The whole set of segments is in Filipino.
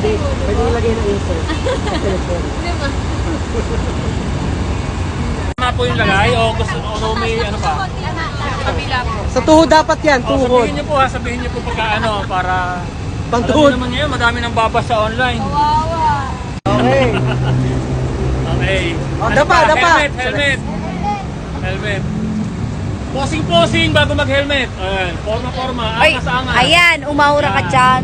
Pwede, pwede ilagay na insert. Diba? Tama po yung lagay o gusto o may ano pa? Kabila po. Sa tuhod dapat yan, O, tuhod. sabihin niyo po ha, sabihin niyo po pagka ano para Pang alam naman ngayon, madami nang babasa online. Kawawa. Okay. Okay. O, dapa, pa? dapa. Helmet, helmet. Helmet. Posing-posing bago mag-helmet. Ayan, forma-forma, Ay, angas-angas. ayan, umaura ka dyan.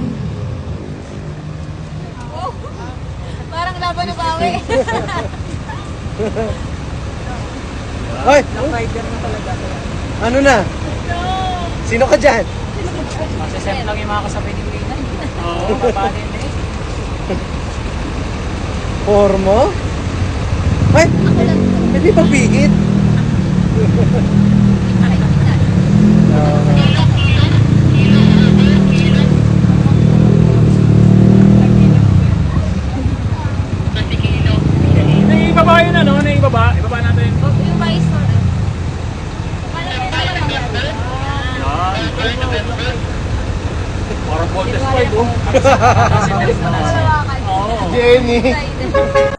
Laban na bawi. Hoy! Ano na? Sino ka dyan? Masasep lang yung mga kasabay ni Rina. Oo. Formo? Ay! Hindi ba bigit? Ibaba yun ano, na ibaba. Ibaba natin. Yung mais ko. Yan. Parang Voltes 5 oh. Oo. Jenny!